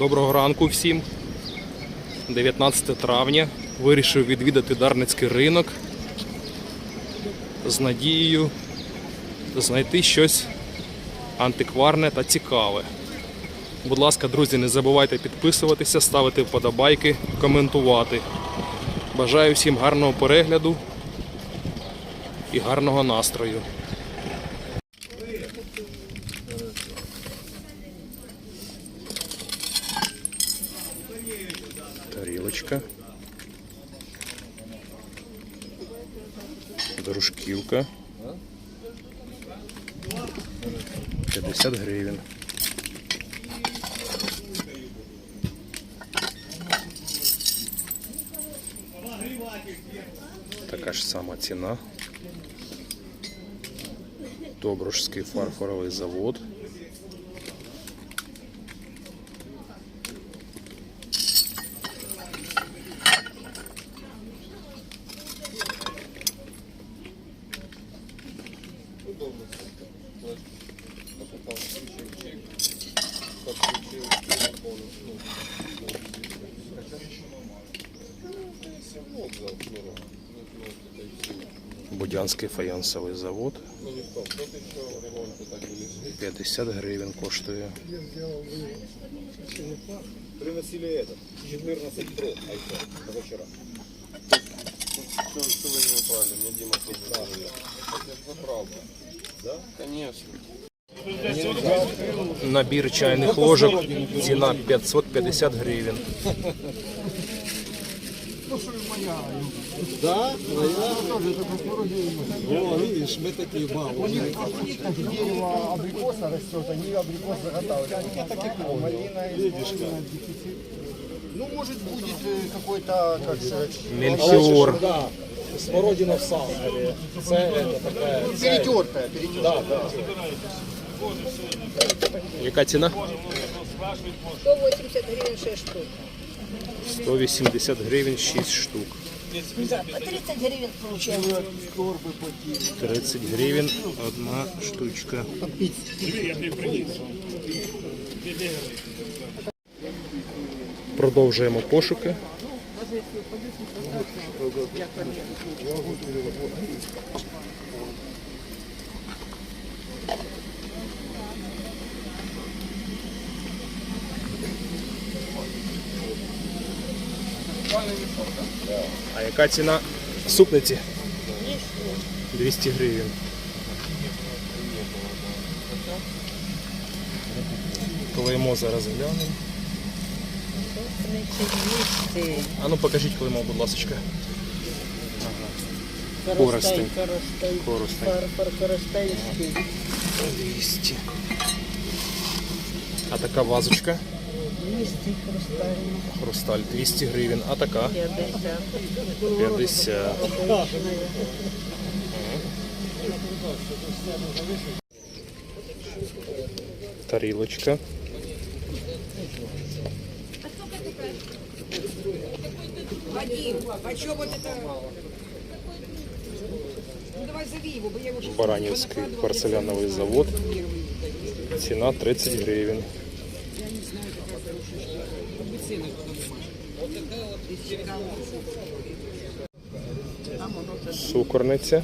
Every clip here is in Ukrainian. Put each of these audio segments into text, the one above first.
Доброго ранку всім. 19 травня. Вирішив відвідати Дарницький ринок з надією знайти щось антикварне та цікаве. Будь ласка, друзі, не забувайте підписуватися, ставити вподобайки, коментувати. Бажаю всім гарного перегляду і гарного настрою. Тарілочка. Дружківка. 50 гривень. Така ж сама ціна. Добрушський фарфоровий завод. Будянський фаянсовий завод. 50 гривень коштує. Приносили этот, 14 про iPhone позавчера. Что, что вы не упали? Мне Дима сказал. Это правда. Да? Конечно. Набір чайних ложок. Ціна 550 гривень. Ну, моя. Да? О, видишь, мы такие бабы. У абрикоса растет, они абрикос заготавливают. Я так и понял. Видишь, как? Ну, может, будет э, какой-то, как сказать... Мельхиор. Да. Смородина в сахаре. Это, такая... Перетертая, перетертая. Да, да. Яка ціна? 180 гривень 6 штук. 180 гривень 6 штук. По 30 гривен получаем. 30 гривень одна штучка. Продовжуємо пошуки. А яка ціна супниці? 200 гривень. Клеймо зараз глянемо. А ну покажіть клеймо, будь ласка. Коростень. Коростень. Коростень. Фарфор коростенський. 200. А така вазочка? 200 хрустальний. Хрусталь 200 гривень. А така? 50. 50. Тарілочка. Вадим, а что вот это? Ну давай зови его, бо я его сейчас Баранівський понакладывала, порцеляновий я завод. первый даю. Ціна 30 гривень. Я не знаю, какая хорошая штука. Шоколада. Сукорниця.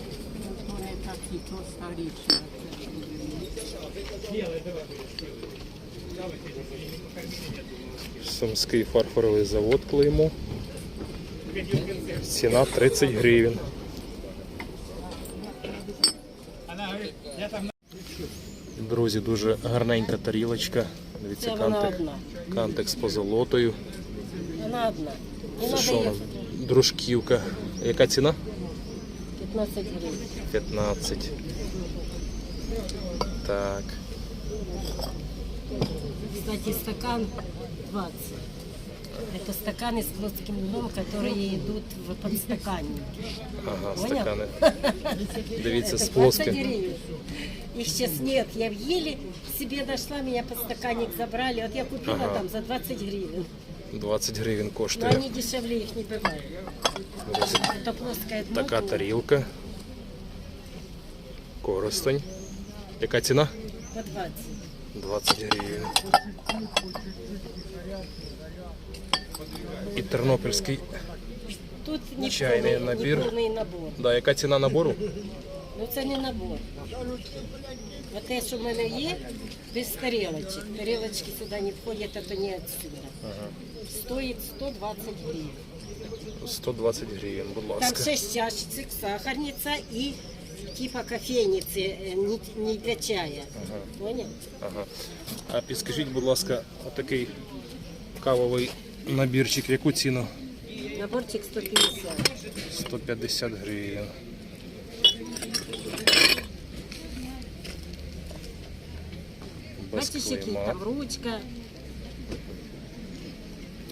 Сумський фарфоровий завод клеймо. Ціна 30 гривень. Друзі, дуже гарненька тарілочка. Дивіться, Це вона кантик, одна. кантик з позолотою. Вона одна. Не Це що у нас? їхати. Дружківка. Яка ціна? 15 гривень. 15. Так. Кстати, стакан 20. Это стаканы с плоским дном, которые идут в подстаканнике. Ага, Понял? стакани. Дивіться, з Это 20 плоским. гривен. Их сейчас нет. Я в еле себе нашла, меня подстаканник забрали. Вот я купила Ага. там за 20 гривен. 20 гривень Но коштує. они дешевле их не бывает. Друзі, Это плоское дно. така тарілка. Коростень. Яка ціна? По 20. 20 гривень. І тернопільський. Тут не Чайний набір. не повний набор. Да, яка ціна набору? Ну це не набор. От те, що в мене є, без тарелочок. Тарелочки сюди не входять, а то не отсюда. Стоїть 120 гривень. 120 гривень, будь Там ласка. 6 чашечек, сахарниця і типа кофейниці, е, не, для чая. Понял? Ага. А підскажіть, будь ласка, отакий кавовий набірчик, яку ціну? Наборчик 150. 150 гривень. Без Бачиш, який клейма. там ручка.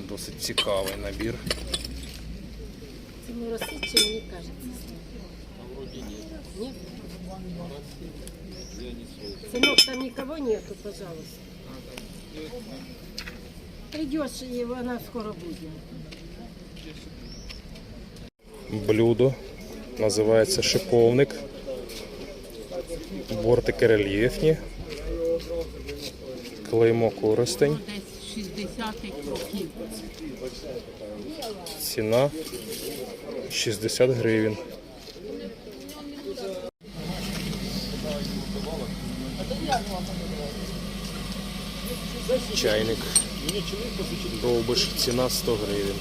Досить цікавий набір. Це не розсиче, мені кажеться. Ні? Сынок, там никого нету, пожалуйста. Придешь, и она скоро будет. Блюдо називається шиповник. Бортики рельєфні. Клеймо користень. 60-х років. Ціна 60 гривень. Чайник. Довбиш, ціна 100 гривень.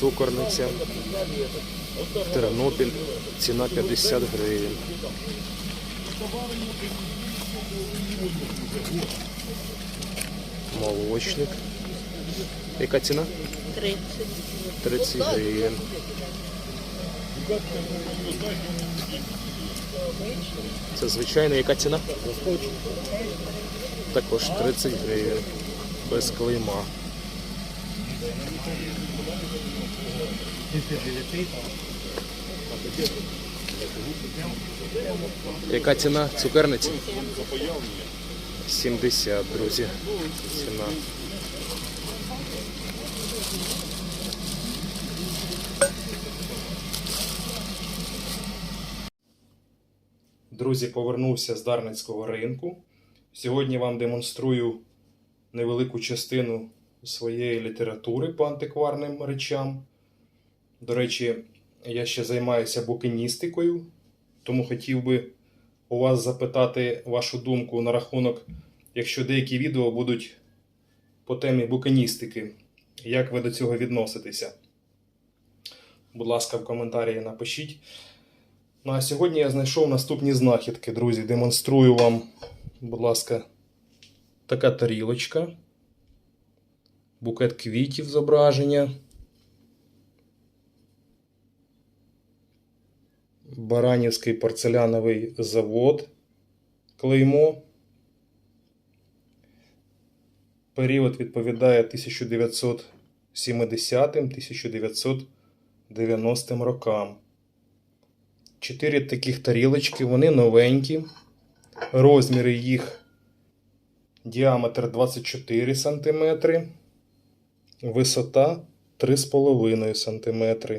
Цукорниця. Тернопіль. Ціна 50 гривень. Молочник. Яка ціна? 30. 30 гривень. Це звичайно, яка ціна? Також 30 гривень. Без клейма. Яка ціна цукерниці? 70, друзі. Ціна. Друзі, повернувся з Дарницького ринку. Сьогодні вам демонструю невелику частину своєї літератури по антикварним речам. До речі, я ще займаюся букиністикою, тому хотів би у вас запитати вашу думку на рахунок, якщо деякі відео будуть по темі букиністики. Як ви до цього відноситеся? Будь ласка, в коментарі напишіть. Ну а сьогодні я знайшов наступні знахідки, друзі. Демонструю вам, будь ласка, така тарілочка, букет квітів зображення, Баранівський порцеляновий завод, клеймо. Період відповідає 1970-1990 рокам. Чотири таких тарілочки, вони новенькі. Розміри їх діаметр 24 см, висота 3,5 см.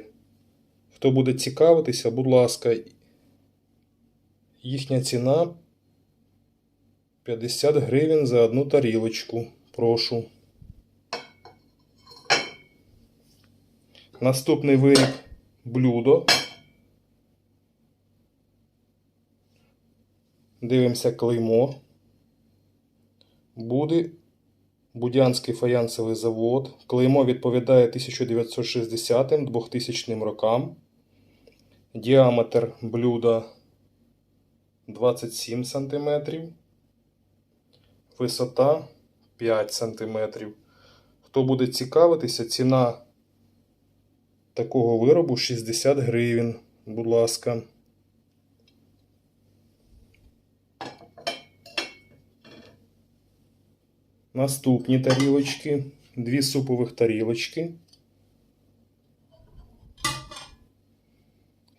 Хто буде цікавитися, будь ласка, їхня ціна 50 гривень за одну тарілочку. Прошу. Наступний виріб блюдо. Дивимося клеймо. Буде Будянський фаянсовий завод. Клеймо відповідає 1960-2000 рокам. Діаметр блюда 27 см. Висота 5 см. Хто буде цікавитися, ціна такого виробу 60 гривень. Будь ласка. Наступні тарілочки. Дві супових тарілочки.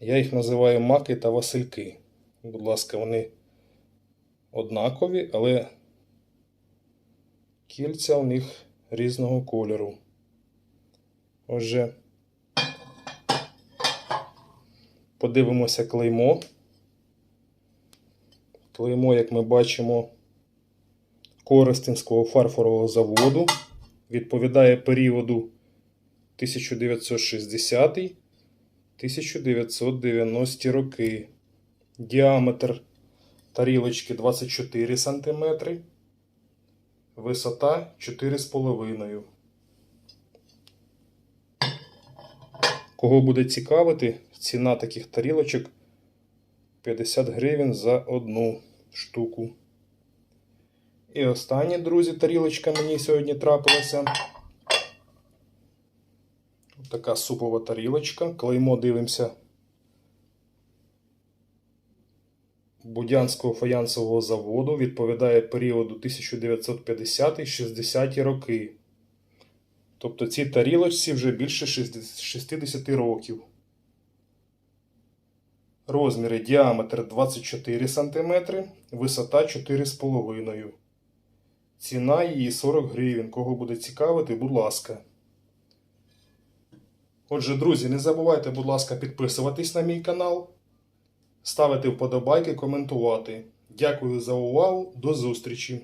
Я їх називаю маки та васильки. Будь ласка, вони однакові, але кільця у них різного кольору. Отже, Подивимося клеймо. Клеймо, як ми бачимо, Коростенського фарфорового заводу. Відповідає періоду 1960-1990 роки. Діаметр тарілочки 24 см. Висота 4,5. Кого буде цікавити, ціна таких тарілочок 50 гривень за одну штуку. І остання, друзі, тарілочка мені сьогодні трапилася. Така супова тарілочка. Клеймо дивимося. Будянського фаянсового заводу відповідає періоду 1950-60 роки. Тобто цій тарілочці вже більше 60 років. Розміри діаметр 24 см, висота 4,5 Ціна її 40 гривень. Кого буде цікавити, будь ласка. Отже, друзі, не забувайте, будь ласка, підписуватись на мій канал, ставити вподобайки, коментувати. Дякую за увагу. До зустрічі!